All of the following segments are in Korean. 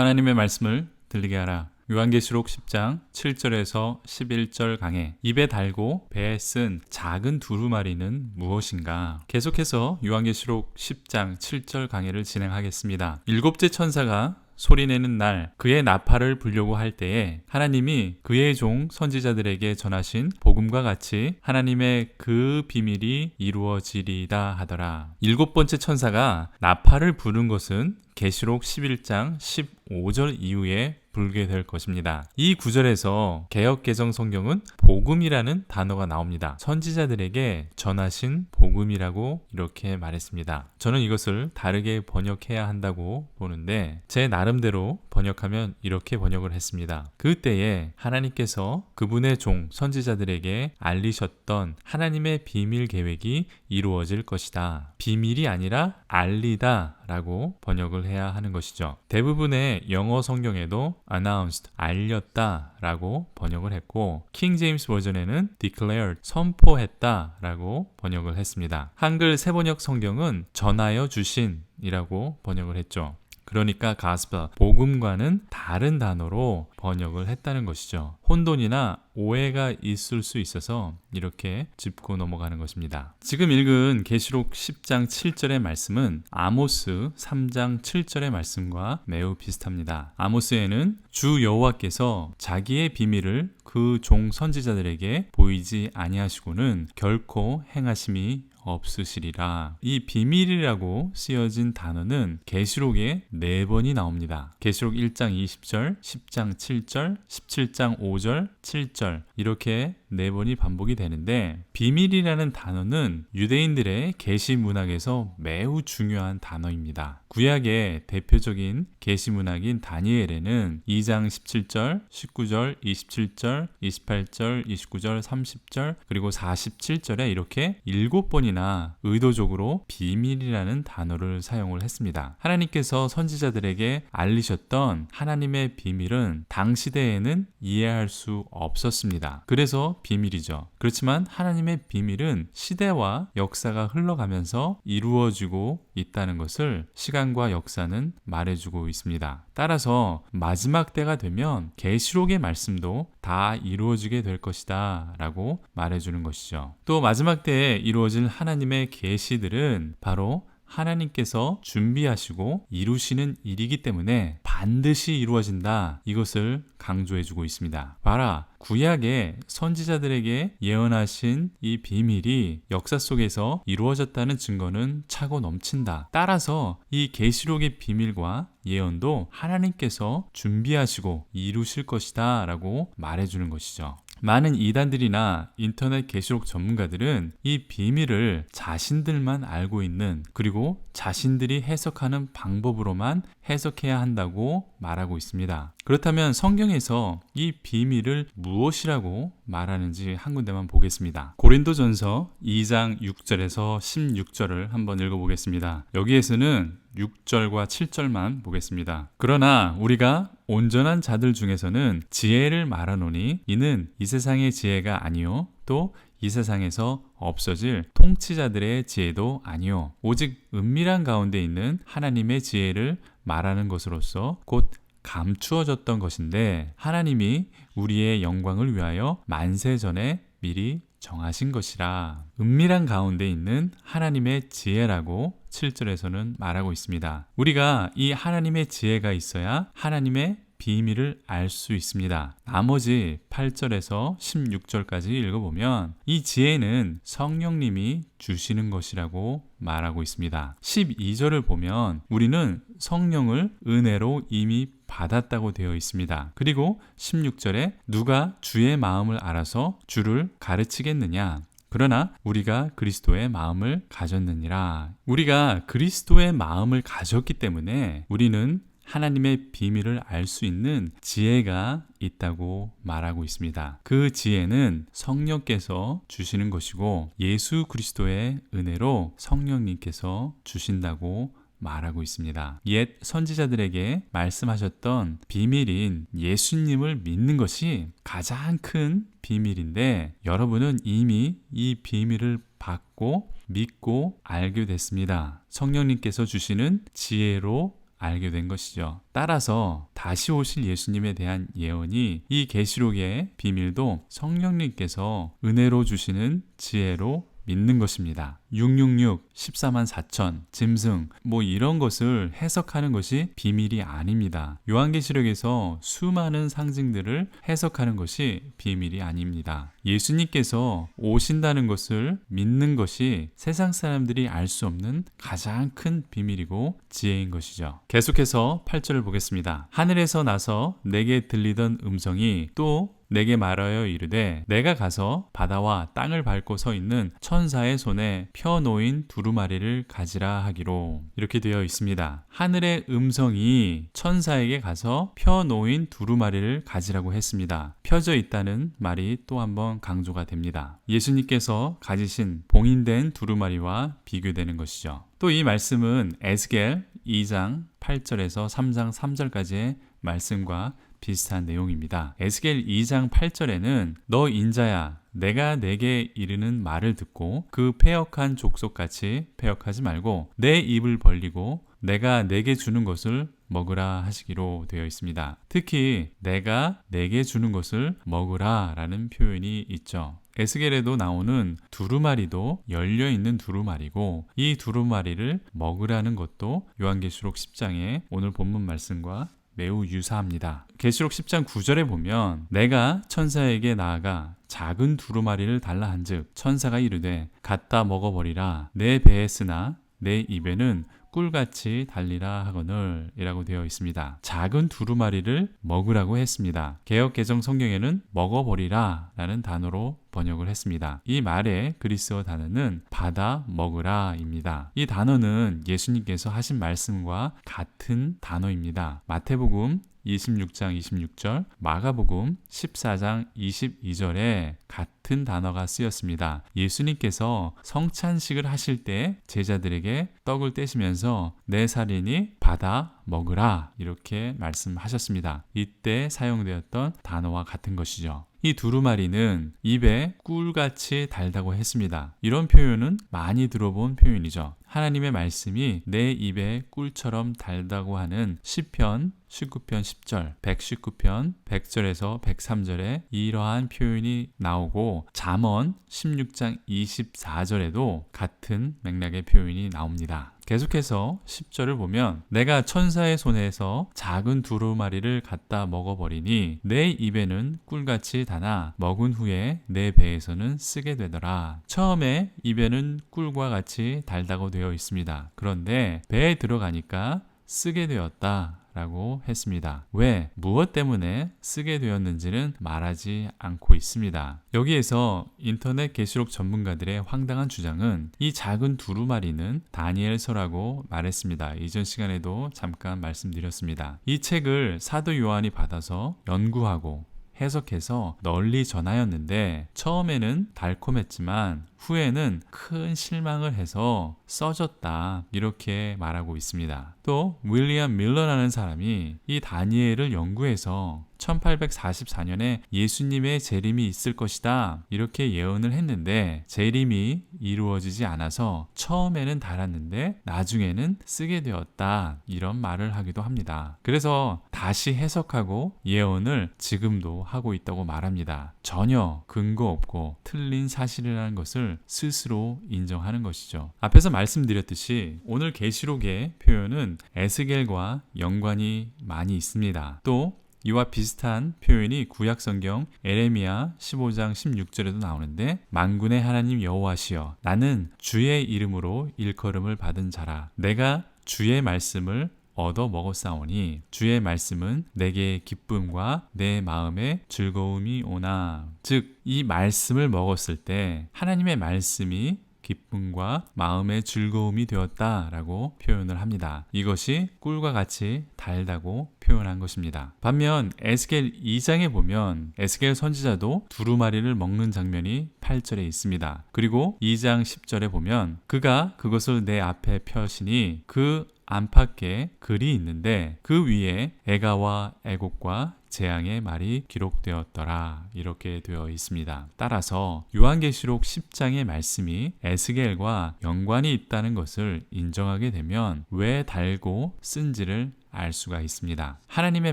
하나님의 말씀을 들리게 하라. 요한계시록 10장 7절에서 11절 강해 입에 달고 배에 쓴 작은 두루마리는 무엇인가? 계속해서 요한계시록 10장 7절 강해를 진행하겠습니다. 일곱째 천사가 소리내는 날 그의 나팔을 불려고 할 때에 하나님이 그의 종 선지자들에게 전하신 복음과 같이 하나님의 그 비밀이 이루어지리다 하더라. 일곱 번째 천사가 나팔을 부는 것은 계시록 11장 15절 이후에 불게 될 것입니다. 이 구절에서 개혁 개정 성경은 복음이라는 단어가 나옵니다. 선지자들에게 전하신 복음이라고 이렇게 말했습니다. 저는 이것을 다르게 번역해야 한다고 보는데 제 나름대로 번역하면 이렇게 번역을 했습니다. 그때에 하나님께서 그분의 종 선지자들에게 알리셨던 하나님의 비밀 계획이 이루어질 것이다. 비밀이 아니라 알리다 라고 번역을 해야 하는 것이죠. 대부분의 영어 성경에도 announced, 알렸다 라고 번역을 했고, 킹 제임스 버전에는 declared, 선포했다 라고 번역을 했습니다. 한글 세번역 성경은 전하여 주신 이라고 번역을 했죠. 그러니까 가스펠 복음과는 다른 단어로 번역을 했다는 것이죠. 혼돈이나 오해가 있을 수 있어서 이렇게 짚고 넘어가는 것입니다. 지금 읽은 계시록 10장 7절의 말씀은 아모스 3장 7절의 말씀과 매우 비슷합니다. 아모스에는 주 여호와께서 자기의 비밀을 그 종 선지자들에게 보이지 아니하시고는 결코 행하심이 없으시리라. 이 비밀이라고 쓰여진 단어는 계시록에 네 번이 나옵니다. 계시록 1장 20절, 10장 7절, 17장 5절, 7절 이렇게 네 번이 반복이 되는데 비밀이라는 단어는 유대인들의 계시 문학에서 매우 중요한 단어입니다. 구약의 대표적인 계시 문학인 다니엘에는 2장 17절, 19절, 27절, 28절, 29절, 30절 그리고 47절에 이렇게 7번이나 의도적으로 비밀이라는 단어를 사용을 했습니다. 하나님께서 선지자들에게 알리셨던 하나님의 비밀은 당시대에는 이해할 수 없었습니 다. 그래서 비밀이죠. 그렇지만 하나님의 비밀은 시대와 역사가 흘러가면서 이루어지고 있다는 것을 시간과 역사는 말해주고 있습니다. 따라서 마지막 때가 되면 계시록의 말씀도 다 이루어지게 될 것이다라고 말해주는 것이죠. 또 마지막 때에 이루어질 하나님의 계시들은 바로 하나님께서 준비하시고 이루시는 일이기 때문에 반드시 이루어진다. 이것을 강조해주고 있습니다. 봐라. 구약의 선지자들에게 예언하신 이 비밀이 역사 속에서 이루어졌다는 증거는 차고 넘친다. 따라서 이 계시록의 비밀과 예언도 하나님께서 준비하시고 이루실 것이다 라고 말해주는 것이죠. 많은 이단들이나 인터넷 게시록 전문가들은 이 비밀을 자신들만 알고 있는 그리고 자신들이 해석하는 방법으로만 해석해야 한다고 말하고 있습니다. 그렇다면 성경에서 이 비밀을 무엇이라고 말하는지 한 군데만 보겠습니다. 고린도전서 2장 6절에서 16절을 한번 읽어보겠습니다. 여기에서는 6절과 7절만 보겠습니다. 그러나 우리가 온전한 자들 중에서는 지혜를 말하노니 이는 이 세상의 지혜가 아니요 또 이 세상에서 없어질 통치자들의 지혜도 아니요 오직 은밀한 가운데 있는 하나님의 지혜를 말하는 것으로서 곧 감추어졌던 것인데 하나님이 우리의 영광을 위하여 만세 전에 미리 정하신 것이라 은밀한 가운데 있는 하나님의 지혜라고 7절에서는 말하고 있습니다. 우리가 이 하나님의 지혜가 있어야 하나님의 비밀을 알 수 있습니다. 나머지 8절에서 16절까지 읽어보면 이 지혜는 성령님이 주시는 것이라고 말하고 있습니다. 12절을 보면 우리는 성령을 은혜로 이미 받았다고 되어 있습니다. 그리고 16절에 누가 주의 마음을 알아서 주를 가르치겠느냐? 그러나 우리가 그리스도의 마음을 가졌느니라. 우리가 그리스도의 마음을 가졌기 때문에 우리는 하나님의 비밀을 알 수 있는 지혜가 있다고 말하고 있습니다. 그 지혜는 성령께서 주시는 것이고 예수 그리스도의 은혜로 성령님께서 주신다고 말하고 있습니다. 옛 선지자들에게 말씀하셨던 비밀인 예수님을 믿는 것이 가장 큰 비밀인데 여러분은 이미 이 비밀을 받고 믿고 알게 됐습니다. 성령님께서 주시는 지혜로 알게 된 것이죠. 따라서 다시 오실 예수님에 대한 예언이 이 계시록의 비밀도 성령님께서 은혜로 주시는 지혜로 믿는 것입니다. 666, 14만 4천, 짐승, 뭐 이런 것을 해석하는 것이 비밀이 아닙니다. 요한계시록에서 수많은 상징들을 해석하는 것이 비밀이 아닙니다. 예수님께서 오신다는 것을 믿는 것이 세상 사람들이 알 수 없는 가장 큰 비밀이고 지혜인 것이죠. 계속해서 8절을 보겠습니다. 하늘에서 나서 내게 들리던 음성이 또 내게 말하여 이르되 내가 가서 바다와 땅을 밟고 서 있는 천사의 손에 펴 놓인 두루마리를 가지라 하기로 이렇게 되어 있습니다. 하늘의 음성이 천사에게 가서 펴 놓인 두루마리를 가지라고 했습니다. 펴져 있다는 말이 또 한번 강조가 됩니다. 예수님께서 가지신 봉인된 두루마리와 비교되는 것이죠. 또 이 말씀은 에스겔 2장 8절에서 3장 3절까지의 말씀과 비슷한 내용입니다. 에스겔 2장 8절에는 너 인자야 내가 내게 이르는 말을 듣고 그 폐역한 족속같이 폐역하지 말고 내 입을 벌리고 내가 내게 주는 것을 먹으라 하시기로 되어 있습니다. 특히 내가 내게 주는 것을 먹으라 라는 표현이 있죠. 에스겔에도 나오는 두루마리도 열려 있는 두루마리고 이 두루마리를 먹으라는 것도 요한계시록 10장의 오늘 본문 말씀과 매우 유사합니다. 계시록 10장 9절에 보면 내가 천사에게 나아가 작은 두루마리를 달라 한즉 천사가 이르되 갖다 먹어버리라 내 배에 쓰나 내 입에는 꿀같이 달리라 하거늘 이라고 되어 있습니다. 작은 두루마리를 먹으라고 했습니다. 개혁 개정 성경에는 먹어버리라 라는 단어로 번역을 했습니다. 이 말의 그리스어 단어는 받아 먹으라입니다. 이 단어는 예수님께서 하신 말씀과 같은 단어입니다. 마태복음 26장 26절, 마가복음 14장 22절에 같은 단어가 쓰였습니다. 예수님께서 성찬식을 하실 때 제자들에게 떡을 떼시면서 내 살인이 받아 먹으라 이렇게 말씀하셨습니다. 이때 사용되었던 단어와 같은 것이죠. 이 두루마리는 입에 꿀같이 달다고 했습니다. 이런 표현은 많이 들어본 표현이죠. 하나님의 말씀이 내 입에 꿀처럼 달다고 하는 시편 19편 10절, 119편 100절에서 103절에 이러한 표현이 나오고 잠언 16장 24절에도 같은 맥락의 표현이 나옵니다. 계속해서 10절을 보면 내가 천사의 손에서 작은 두루마리를 갖다 먹어버리니 내 입에는 꿀같이 다나 먹은 후에 내 배에서는 쓰게 되더라. 처음에 입에는 꿀과 같이 달다고 되어 있습니다. 그런데 배에 들어가니까 쓰게 되었다. 라고 했습니다. 왜, 무엇 때문에 쓰게 되었는지는 말하지 않고 있습니다. 여기에서 인터넷 게시록 전문가들의 황당한 주장은 이 작은 두루마리는 다니엘서라고 말했습니다. 이전 시간에도 잠깐 말씀드렸습니다. 이 책을 사도 요한이 받아서 연구하고 해석해서 널리 전하였는데 처음에는 달콤했지만 후에는 큰 실망을 해서 써졌다 이렇게 말하고 있습니다. 또 윌리엄 밀러라는 사람이 이 다니엘을 연구해서 1844년에 예수님의 재림이 있을 것이다. 이렇게 예언을 했는데 재림이 이루어지지 않아서 처음에는 달았는데 나중에는 쓰게 되었다. 이런 말을 하기도 합니다. 그래서 다시 해석하고 예언을 지금도 하고 있다고 말합니다. 전혀 근거 없고 틀린 사실이라는 것을 스스로 인정하는 것이죠. 앞에서 말씀드렸듯이 오늘 계시록의 표현은 에스겔과 연관이 많이 있습니다. 또 이와 비슷한 표현이 구약 성경 에레미야 15장 16절에도 나오는데 만군의 하나님 여호와시여 나는 주의 이름으로 일컬음을 받은 자라 내가 주의 말씀을 얻어 먹었사오니 주의 말씀은 내게 기쁨과 내 마음에 즐거움이 오나 즉 이 말씀을 먹었을 때 하나님의 말씀이 기쁨과 마음의 즐거움이 되었다라고 표현을 합니다. 이것이 꿀과 같이 달다고 표현한 것입니다. 반면 에스겔 2장에 보면 에스겔 선지자도 두루마리를 먹는 장면이 8절에 있습니다. 그리고 2장 10절에 보면 그가 그것을 내 앞에 펴시니 그 안팎에 글이 있는데 그 위에 애가와 애곡과 재앙의 말이 기록되었더라 이렇게 되어 있습니다. 따라서 요한계시록 10장의 말씀이 에스겔과 연관이 있다는 것을 인정하게 되면 왜 달고 쓴지를 알 수가 있습니다. 하나님의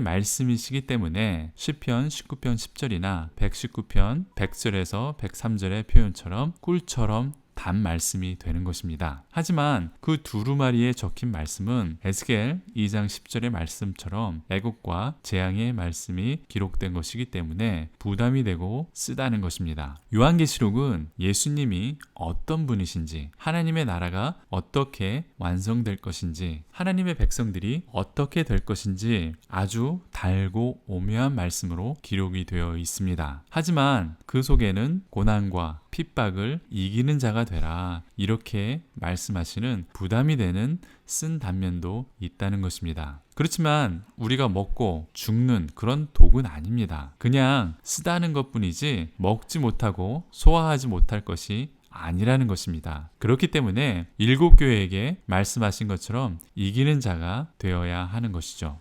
말씀이시기 때문에 시편 19편 10절이나 119편 100절에서 103절의 표현처럼 꿀처럼 단 말씀이 되는 것입니다. 하지만 그 두루마리에 적힌 말씀은 에스겔 2장 10절의 말씀처럼 애국과 재앙의 말씀이 기록된 것이기 때문에 부담이 되고 쓰다는 것입니다. 요한계시록은 예수님이 어떤 분이신지, 하나님의 나라가 어떻게 완성될 것인지, 하나님의 백성들이 어떻게 될 것인지 아주 달고 오묘한 말씀으로 기록이 되어 있습니다. 하지만 그 속에는 고난과 핍박을 이기는 자가 되라 이렇게 말씀하시는 부담이 되는 쓴 단면도 있다는 것입니다. 그렇지만 우리가 먹고 죽는 그런 독은 아닙니다. 그냥 쓰다는 것 뿐이지 먹지 못하고 소화하지 못할 것이 아니라는 것입니다. 그렇기 때문에 일곱 교회에게 말씀하신 것처럼 이기는 자가 되어야 하는 것이죠.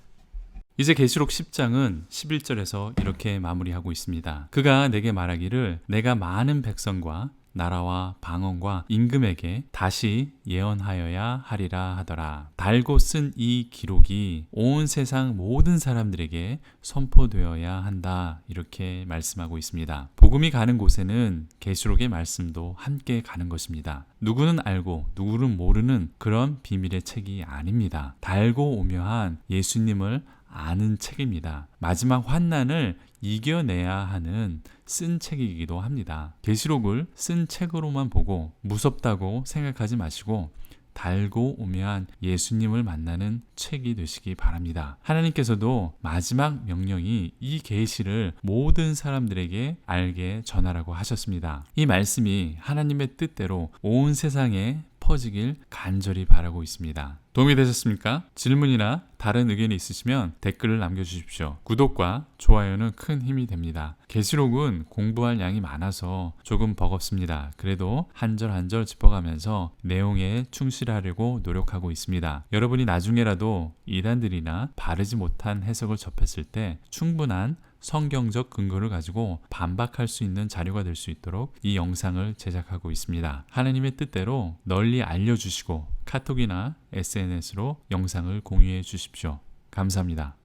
이제 계시록 10장은 11절에서 이렇게 마무리하고 있습니다. 그가 내게 말하기를 내가 많은 백성과 나라와 방언과 임금에게 다시 예언하여야 하리라 하더라. 달고 쓴 이 기록이 온 세상 모든 사람들에게 선포되어야 한다. 이렇게 말씀하고 있습니다. 복음이 가는 곳에는 계시록의 말씀도 함께 가는 것입니다. 누구는 알고 누구는 모르는 그런 비밀의 책이 아닙니다. 달고 오묘한 예수님을 아는 책입니다. 마지막 환난을 이겨내야 하는 쓴 책이기도 합니다. 계시록을 쓴 책으로만 보고 무섭다고 생각하지 마시고 달고 오묘한 예수님을 만나는 책이 되시기 바랍니다. 하나님께서도 마지막 명령이 이 계시를 모든 사람들에게 알게 전하라고 하셨습니다. 이 말씀이 하나님의 뜻대로 온 세상에 퍼지길 간절히 바라고 있습니다. 도움이 되셨습니까? 질문이나 다른 의견이 있으시면 댓글을 남겨주십시오. 구독과 좋아요는 큰 힘이 됩니다. 게시록은 공부할 양이 많아서 조금 버겁습니다. 그래도 한절 한절 짚어가면서 내용에 충실하려고 노력하고 있습니다. 여러분이 나중에라도 이단들이나 바르지 못한 해석을 접했을 때 충분한 성경적 근거를 가지고 반박할 수 있는 자료가 될 수 있도록 이 영상을 제작하고 있습니다. 하나님의 뜻대로 널리 알려주시고 카톡이나 SNS로 영상을 공유해 주십시오. 감사합니다.